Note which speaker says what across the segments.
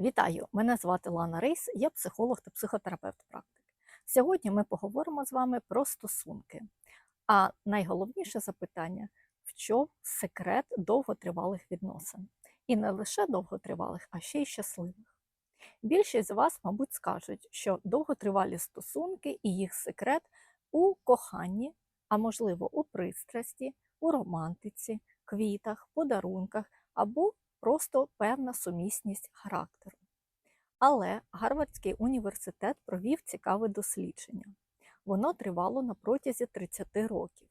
Speaker 1: Вітаю! Мене звати Лана Рейс, я психолог та психотерапевт практик. Сьогодні ми поговоримо з вами про стосунки. А найголовніше запитання в чому секрет довготривалих відносин? І не лише довготривалих, а ще й щасливих. Більшість з вас, мабуть, скажуть, що довготривалі стосунки і їх секрет у коханні, а можливо, у пристрасті, у романтиці, квітах, подарунках або просто певна сумісність характеру. Але Гарвардський університет провів цікаве дослідження. Воно тривало на протязі 30 років.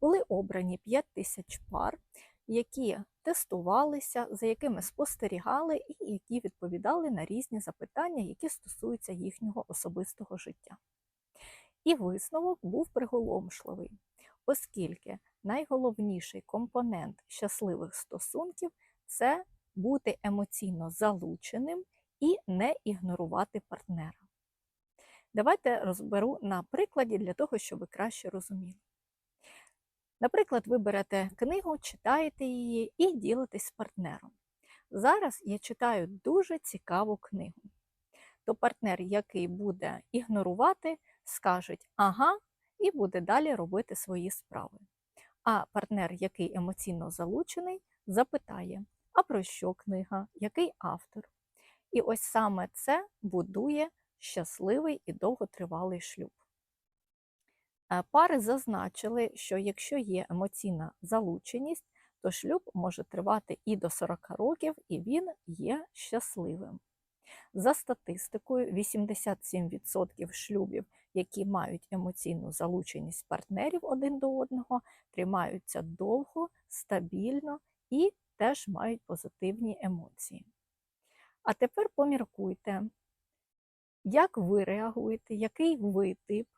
Speaker 1: Були обрані 5 тисяч пар, які тестувалися, за якими спостерігали і які відповідали на різні запитання, які стосуються їхнього особистого життя. І висновок був приголомшливий, оскільки найголовніший компонент щасливих стосунків це бути емоційно залученим і не ігнорувати партнера. Давайте розберу на прикладі для того, щоб ви краще розуміли. Наприклад, ви берете книгу, читаєте її і ділитесь з партнером. Зараз я читаю дуже цікаву книгу. То партнер, який буде ігнорувати, скаже ага, і буде далі робити свої справи. А партнер, який емоційно залучений, запитає, а про що книга, який автор. І ось саме це будує щасливий і довготривалий шлюб. Е, Пари зазначили, що якщо є емоційна залученість, то шлюб може тривати і до 40 років, і він є щасливим. За статистикою, 87% шлюбів, які мають емоційну залученість партнерів один до одного, тримаються довго, стабільно і теж мають позитивні емоції. А тепер поміркуйте, як ви реагуєте, який ви тип.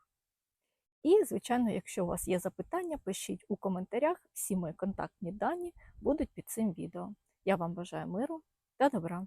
Speaker 1: І, звичайно, якщо у вас є запитання, пишіть у коментарях, всі мої контактні дані будуть під цим відео. Я вам бажаю миру та добра.